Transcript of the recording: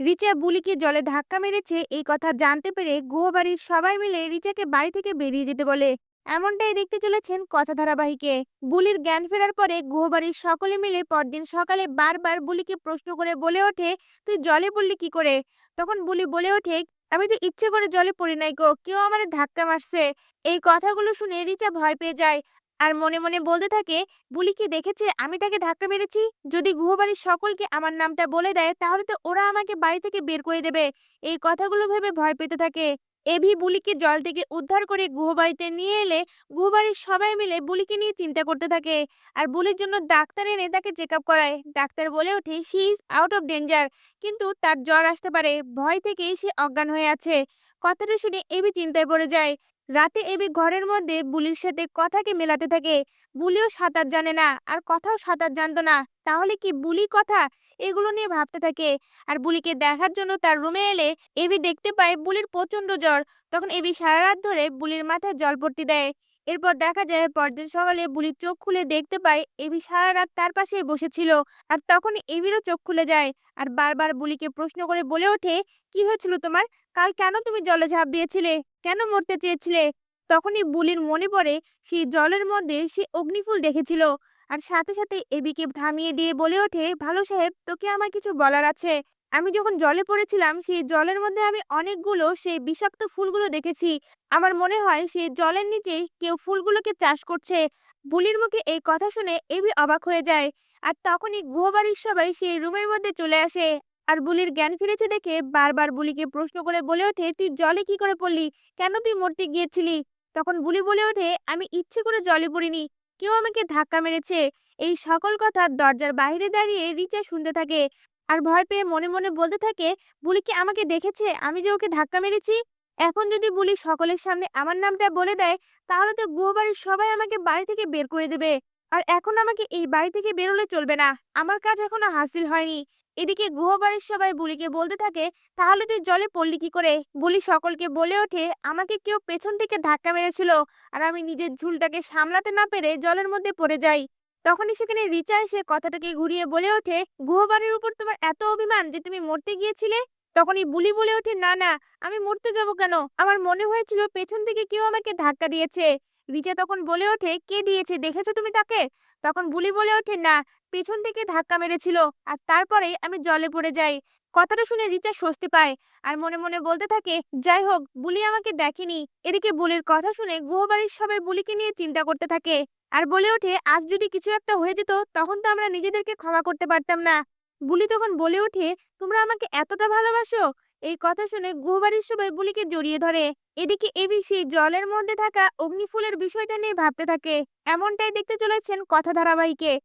রিচা বুলিকে জলে ধাক্কা মেরেছে, এই কথা জানতে পেরে গুহবাড়ির সবাই মিলে রিচাকে বাড়ি থেকে বেরিয়ে যেতে বলে। এমনটাই দেখতে চলেছেন কথা ধারাবাহিকে বুলির জ্ঞান ফেরার পরে গুহবাড়ির সকলে মিলে পরদিন সকালে বারবার বুলিকে প্রশ্ন করে বলে ওঠে, তুই জলে পড়লি কি করে? তখন বুলি বলে ওঠে, আমি তো ইচ্ছে করে জলে পড়ি নাই গো, কেউ আমার ধাক্কা মারছে। এই কথাগুলো শুনে রিচা ভয় পেয়ে যায়। আর মনে মনে বলতে থাকে, বুলি কি দেখেছে? আমি তাকে ধাক্কা মেরেছি। যদি গুহবাড়ির সকলকে আমার নামটা বলে দেয়, তাহলে তো ওরা আমাকে বাড়ি থেকে বের করে দেবে। এই কথাগুলো ভেবে ভয় পেতে থাকে। এভি বুলিকে জল থেকে উদ্ধার করে গুহবাড়িতে নিয়ে এলে গুহবাড়ির সবাই মিলে বুলিকে নিয়ে চিন্তা করতে থাকে। আর বুলির জন্য ডাক্তার এনে তাকে চেক আপ করায়। ডাক্তার বলে ওঠে she is out of danger. কিন্তু তার জ্বর আসতে পারে। ভয় থেকেই সে অজ্ঞান হয়ে আছে। কথাটা শুনে এভি চিন্তায় পড়ে যায়। রাতে এবি ঘরের মধ্যে বুলির সাথে কথাকে মেলাতে থাকে। বুলিও সাঁতার জানে না, আর কথাও সাঁতার জানতো না। তাহলে কি বুলি কথা? এগুলো নিয়ে ভাবতে থাকে। আর বুলিকে দেখার জন্য তার রুমে এলে এবি দেখতে পায় বুলির প্রচণ্ড জ্বর। তখন এবি সারা রাত ধরে বুলির মাথায় জল পট্টি দেয়। এরপর দেখা যায় পরদিন সকালে বুলির চোখ খুলে দেখতে পায় এবি সারা রাত তার পাশে বসেছিল। আর তখন এবিরও চোখ খুলে যায়। আর বারবার বুলিকে প্রশ্ন করে বলে ওঠে, কি হয়েছিল তোমার? কাল কেন তুমি জলে ঝাঁপ দিয়েছিলে? কেন মরতে চেয়েছিলে? তখনই বুলির মনে পড়ে, সেই জলের মধ্যে সে অগ্নিফুল দেখেছিল। আর সাথে সাথে এবিকে থামিয়ে দিয়ে বলে ওঠে, ভালো সাহেব, তোকে আমার কিছু বলার আছে। আমি যখন জলে পড়েছিলাম, সেই জলের মধ্যে আমি অনেকগুলো, সেই বিষাক্ত ফুলগুলো দেখেছি। আমার মনে হয় সেই জলের নিচেই কেউ ফুলগুলোকে চাষ করছে। বুলির মুখে এই কথা শুনে এবি অবাক হয়ে যায়। আর তখনই গুহবাড়ির সবাই সেই রুমের মধ্যে চলে আসে। আর বুলির জ্ঞান ফিরেছে দেখে বারবার বুলিকে প্রশ্ন করে বলে ওঠে, তুই জলে কি করে পড়লি? কেন তুই মরতে গিয়েছিলি? তখন বুলি বলে ওঠে, আমি ইচ্ছে করে জলে পড়িনি, কেউ আমাকে ধাক্কা মেরেছে। এই সকল কথা দরজার বাইরে দাঁড়িয়ে রিচা শুনতে থাকে আর ভয় পেয়ে মনে মনে বলতে থাকে, বুলি কি আমাকে দেখেছে? আমি যে ওকে ধাক্কা মেরেছি? এখন যদি বুলি সকলের সামনে আমার নামটা বলে দেয়, তাহলে তো গুহবাড়ির সবাই আমাকে বাড়ি থেকে বের করে দেবে। আর এখন আমাকে এই বাড়ি থেকে বেরোলে চলবে না। আমার কাজ এখনও হাসিল হয়নি। এদিকে গুহবাড়ির সবাই বুলিকে বলতে থাকে, তাহলে তুই জলে পড়লি কি করে? বুলি সকলকে বলে ওঠে, আমাকে কেউ পেছন থেকে ধাক্কা মেরেছিল আর আমি নিজের ঝুলটাকে সামলাতে না পেরে জলের মধ্যে পড়ে যাই। তখনই সেখানে রিচা এসে কথাটাকে ঘুরিয়ে বলে ওঠে, গুহবাড়ির উপর তোমার এত অভিমান যে তুমি মরতে গিয়েছিলে? তখনই বুলি বলে ওঠে, না না, আমি মরতে যাব কেন? আমার মনে হয়েছিল পেছন থেকে কেউ আমাকে ধাক্কা দিয়েছে। রিচা তখন বলে ওঠে, কে দিয়েছে? দেখেছ তুমি তাকে? তখন বুলি বলে ওঠে, না, পেছন থেকে ধাক্কা মেরেছিল, আর তারপরেই আমি জলে পড়ে যাই। কথাটা শুনে রিচা স্বস্তি পায় আর মনে মনে বলতে থাকে, যাই হোক, বুলি আমাকে দেখেনি। এদিকে বুলির কথা শুনে গুহবাড়ির সবাই বুলিকে নিয়ে চিন্তা করতে থাকে আর বলে ওঠে, আজ যদি কিছু একটা হয়ে যেত, তখন তো আমরা নিজেদেরকে ক্ষমা করতে পারতাম না। বুলি তখন বলে ওঠে, তোমরা আমাকে এতটা ভালোবাসো? এই কথা শুনে গুহবাড়ির সবাই বুলিকে জড়িয়ে ধরে। এদিকে এবি সেই জলের মধ্যে থাকা অগ্নিফুলের বিষয়টা নিয়ে ভাবতে থাকে। এমনটাই দেখতে চলেছেন কথা ধারাবাহিকে